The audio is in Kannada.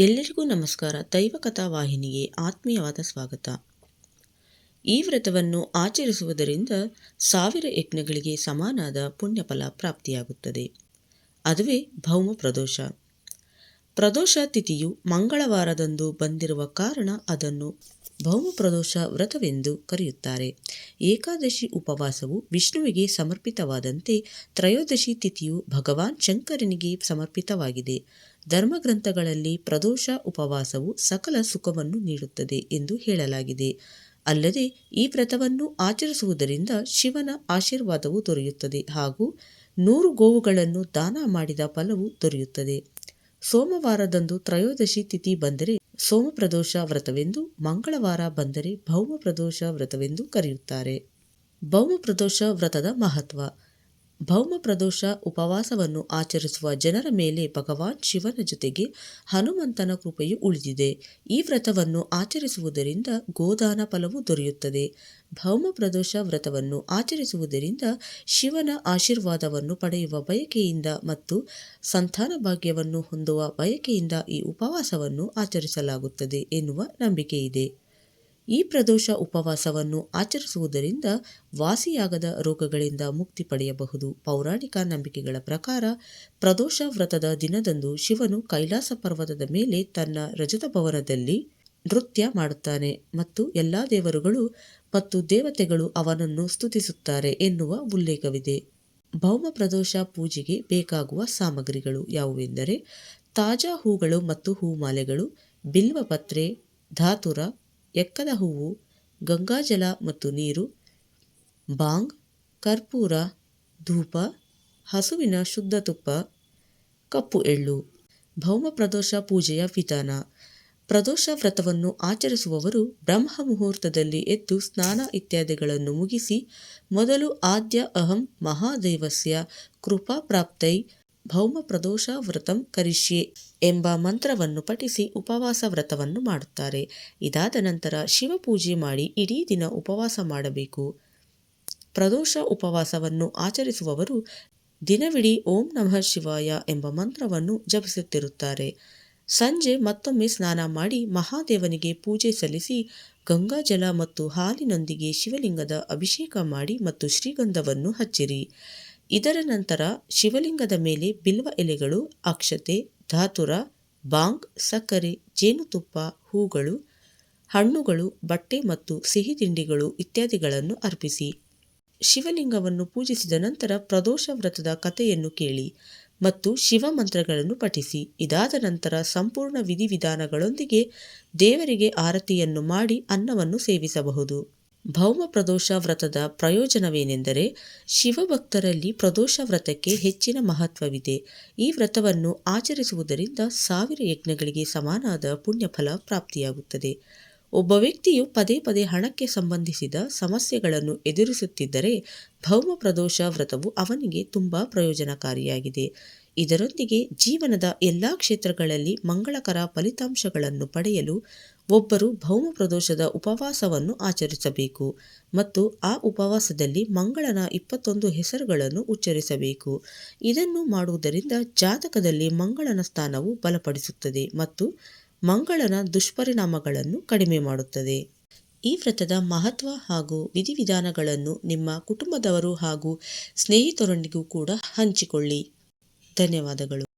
ಎಲ್ಲರಿಗೂ ನಮಸ್ಕಾರ. ದೈವಕಥಾ ವಾಹಿನಿಗೆ ಆತ್ಮೀಯವಾದ ಸ್ವಾಗತ. ಈ ವ್ರತವನ್ನು ಆಚರಿಸುವುದರಿಂದ ಸಾವಿರ ಯಜ್ಞಗಳಿಗೆ ಸಮಾನಾದ ಪುಣ್ಯಫಲ ಪ್ರಾಪ್ತಿಯಾಗುತ್ತದೆ. ಅದುವೇ ಭೌಮ ಪ್ರದೋಷ. ಪ್ರದೋಷ ತಿಥಿಯು ಮಂಗಳವಾರದಂದು ಬಂದಿರುವ ಕಾರಣ ಅದನ್ನು ಭೌಮ ಪ್ರದೋಷ ವ್ರತವೆಂದು ಕರೆಯುತ್ತಾರೆ. ಏಕಾದಶಿ ಉಪವಾಸವು ವಿಷ್ಣುವಿಗೆ ಸಮರ್ಪಿತವಾದಂತೆ ತ್ರಯೋದಶಿ ತಿಥಿಯು ಭಗವಾನ್ ಶಂಕರನಿಗೆ ಸಮರ್ಪಿತವಾಗಿದೆ. ಧರ್ಮಗ್ರಂಥಗಳಲ್ಲಿ ಪ್ರದೋಷ ಉಪವಾಸವು ಸಕಲ ಸುಖವನ್ನು ನೀಡುತ್ತದೆ ಎಂದು ಹೇಳಲಾಗಿದೆ. ಅಲ್ಲದೆ ಈ ವ್ರತವನ್ನು ಆಚರಿಸುವುದರಿಂದ ಶಿವನ ಆಶೀರ್ವಾದವು ದೊರೆಯುತ್ತದೆ ಹಾಗೂ ನೂರು ಗೋವುಗಳನ್ನು ದಾನ ಮಾಡಿದ ಫಲವು ದೊರೆಯುತ್ತದೆ. ಸೋಮವಾರದಂದು ತ್ರಯೋದಶಿ ತಿಥಿ ಬಂದರೆ ಸೋಮಪ್ರದೋಷ ವ್ರತವೆಂದು, ಮಂಗಳವಾರ ಬಂದರೆ ಭೌಮ ಪ್ರದೋಷ ವ್ರತವೆಂದು ಕರೆಯುತ್ತಾರೆ. ಭೌಮ ಪ್ರದೋಷ ವ್ರತದ ಮಹತ್ವ. ಭೌಮ ಪ್ರದೋಷ ಉಪವಾಸವನ್ನು ಆಚರಿಸುವ ಜನರ ಮೇಲೆ ಭಗವಾನ್ ಶಿವನ ಜೊತೆಗೆ ಹನುಮಂತನ ಕೃಪೆಯು ಉಳಿದಿದೆ. ಈ ವ್ರತವನ್ನು ಆಚರಿಸುವುದರಿಂದ ಗೋದಾನ ಫಲವು ದೊರೆಯುತ್ತದೆ. ಭೌಮ ಪ್ರದೋಷ ವ್ರತವನ್ನು ಆಚರಿಸುವುದರಿಂದ ಶಿವನ ಆಶೀರ್ವಾದವನ್ನು ಪಡೆಯುವ ಬಯಕೆಯಿಂದ ಮತ್ತು ಸಂತಾನ ಭಾಗ್ಯವನ್ನು ಹೊಂದುವ ಬಯಕೆಯಿಂದ ಈ ಉಪವಾಸವನ್ನು ಆಚರಿಸಲಾಗುತ್ತದೆ ಎನ್ನುವ ನಂಬಿಕೆಯಿದೆ. ಈ ಪ್ರದೋಷ ಉಪವಾಸವನ್ನು ಆಚರಿಸುವುದರಿಂದ ವಾಸಿಯಾಗದ ರೋಗಗಳಿಂದ ಮುಕ್ತಿ ಪಡೆಯಬಹುದು. ಪೌರಾಣಿಕ ನಂಬಿಕೆಗಳ ಪ್ರಕಾರ ಪ್ರದೋಷ ವ್ರತದ ದಿನದಂದು ಶಿವನು ಕೈಲಾಸ ಪರ್ವತದ ಮೇಲೆ ತನ್ನ ರಜತ ಭವನದಲ್ಲಿ ನೃತ್ಯ ಮಾಡುತ್ತಾನೆ ಮತ್ತು ಎಲ್ಲ ದೇವರುಗಳು ಮತ್ತು ದೇವತೆಗಳು ಅವನನ್ನು ಸ್ತುತಿಸುತ್ತಾರೆ ಎನ್ನುವ ಉಲ್ಲೇಖವಿದೆ. ಭೌಮ ಪ್ರದೋಷ ಪೂಜೆಗೆ ಬೇಕಾಗುವ ಸಾಮಗ್ರಿಗಳು ಯಾವುವೆಂದರೆ ತಾಜಾ ಹೂಗಳು ಮತ್ತು ಹೂಮಾಲೆಗಳು, ಬಿಲ್ವಪತ್ರೆ, ಧಾತುರ ಎಕ್ಕದ ಹೂವು ಗಂಗಾಜಲ ಮತ್ತು ನೀರು, ಬಾಂಗ್, ಕರ್ಪೂರ, ಧೂಪ, ಹಸುವಿನ ಶುದ್ಧ ತುಪ್ಪ, ಕಪ್ಪು ಎಳ್ಳು, ಭೌಮ ಪ್ರದೋಷ ಪೂಜೆಯ ವಿಧಾನ. ಪ್ರದೋಷ ವ್ರತವನ್ನು ಆಚರಿಸುವವರು ಬ್ರಹ್ಮ ಮುಹೂರ್ತದಲ್ಲಿ ಎದ್ದು ಸ್ನಾನ ಇತ್ಯಾದಿಗಳನ್ನು ಮುಗಿಸಿ ಮೊದಲು ಆದ್ಯ ಅಹಂ ಮಹಾದೇವಸ್ಯ ಕೃಪಾ ಭೌಮ ಪ್ರದೋಷ ವ್ರತಂ ಕರಿಷ್ಯೆ ಎಂಬ ಮಂತ್ರವನ್ನು ಪಠಿಸಿ ಉಪವಾಸ ವ್ರತವನ್ನು ಮಾಡುತ್ತಾರೆ. ಇದಾದ ನಂತರ ಶಿವಪೂಜೆ ಮಾಡಿ ಇಡೀ ದಿನ ಉಪವಾಸ ಮಾಡಬೇಕು. ಪ್ರದೋಷ ಉಪವಾಸವನ್ನು ಆಚರಿಸುವವರು ದಿನವಿಡೀ ಓಂ ನಮಃ ಶಿವಾಯ ಎಂಬ ಮಂತ್ರವನ್ನು ಜಪಿಸುತ್ತಿರುತ್ತಾರೆ. ಸಂಜೆ ಮತ್ತೊಮ್ಮೆ ಸ್ನಾನ ಮಾಡಿ ಮಹಾದೇವನಿಗೆ ಪೂಜೆ ಸಲ್ಲಿಸಿ ಗಂಗಾಜಲ ಮತ್ತು ಹಾಲಿನೊಂದಿಗೆ ಶಿವಲಿಂಗದ ಅಭಿಷೇಕ ಮಾಡಿ ಮತ್ತು ಶ್ರೀಗಂಧವನ್ನು ಹಚ್ಚಿರಿ. ಇದರ ನಂತರ ಶಿವಲಿಂಗದ ಮೇಲೆ ಬಿಲ್ವ ಎಲೆಗಳು, ಅಕ್ಷತೆ, ಧಾತುರ, ಬಾಂಗ್, ಸಕ್ಕರೆ, ಜೇನುತುಪ್ಪ, ಹೂಗಳು, ಹಣ್ಣುಗಳು, ಬಟ್ಟೆ ಮತ್ತು ಸಿಹಿ ತಿಂಡಿಗಳು ಇತ್ಯಾದಿಗಳನ್ನು ಅರ್ಪಿಸಿ. ಶಿವಲಿಂಗವನ್ನು ಪೂಜಿಸಿದ ನಂತರ ಪ್ರದೋಷ ವ್ರತದ ಕಥೆಯನ್ನು ಕೇಳಿ ಮತ್ತು ಶಿವ ಮಂತ್ರಗಳನ್ನು ಪಠಿಸಿ. ಇದಾದ ನಂತರ ಸಂಪೂರ್ಣ ವಿಧಿವಿಧಾನಗಳೊಂದಿಗೆ ದೇವರಿಗೆ ಆರತಿಯನ್ನು ಮಾಡಿ ಅನ್ನವನ್ನು ಸೇವಿಸಬಹುದು. ಭೌಮ ಪ್ರದೋಷ ವ್ರತದ ಪ್ರಯೋಜನವೇನೆಂದರೆ ಶಿವಭಕ್ತರಲ್ಲಿ ಪ್ರದೋಷ ವ್ರತಕ್ಕೆ ಹೆಚ್ಚಿನ ಮಹತ್ವವಿದೆ. ಈ ವ್ರತವನ್ನು ಆಚರಿಸುವುದರಿಂದ ಸಾವಿರ ಯಜ್ಞಗಳಿಗೆ ಸಮಾನಾದ ಪುಣ್ಯಫಲ ಪ್ರಾಪ್ತಿಯಾಗುತ್ತದೆ. ಒಬ್ಬ ವ್ಯಕ್ತಿಯು ಪದೇ ಪದೇ ಹಣಕ್ಕೆ ಸಂಬಂಧಿಸಿದ ಸಮಸ್ಯೆಗಳನ್ನು ಎದುರಿಸುತ್ತಿದ್ದರೆ ಭೌಮ ಪ್ರದೋಷ ವ್ರತವು ಅವನಿಗೆ ತುಂಬಾ ಪ್ರಯೋಜನಕಾರಿಯಾಗಿದೆ. ಇದರೊಂದಿಗೆ ಜೀವನದ ಎಲ್ಲಾ ಕ್ಷೇತ್ರಗಳಲ್ಲಿ ಮಂಗಳಕರ ಫಲಿತಾಂಶಗಳನ್ನು ಪಡೆಯಲು ಒಬ್ಬರು ಭೌಮ ಪ್ರದೋಷದ ಉಪವಾಸವನ್ನು ಆಚರಿಸಬೇಕು ಮತ್ತು ಆ ಉಪವಾಸದಲ್ಲಿ ಮಂಗಳನ ಇಪ್ಪತ್ತೊಂದು ಹೆಸರುಗಳನ್ನು ಉಚ್ಚರಿಸಬೇಕು. ಇದನ್ನು ಮಾಡುವುದರಿಂದ ಜಾತಕದಲ್ಲಿ ಮಂಗಳನ ಸ್ಥಾನವು ಬಲಪಡಿಸುತ್ತದೆ ಮತ್ತು ಮಂಗಳನ ದುಷ್ಪರಿಣಾಮಗಳನ್ನು ಕಡಿಮೆ ಮಾಡುತ್ತದೆ. ಈ ವ್ರತದ ಮಹತ್ವ ಹಾಗೂ ವಿಧಿವಿಧಾನಗಳನ್ನು ನಿಮ್ಮ ಕುಟುಂಬದವರು ಹಾಗೂ ಸ್ನೇಹಿತರೊಂದಿಗೂ ಕೂಡ ಹಂಚಿಕೊಳ್ಳಿ. ಧನ್ಯವಾದಗಳು.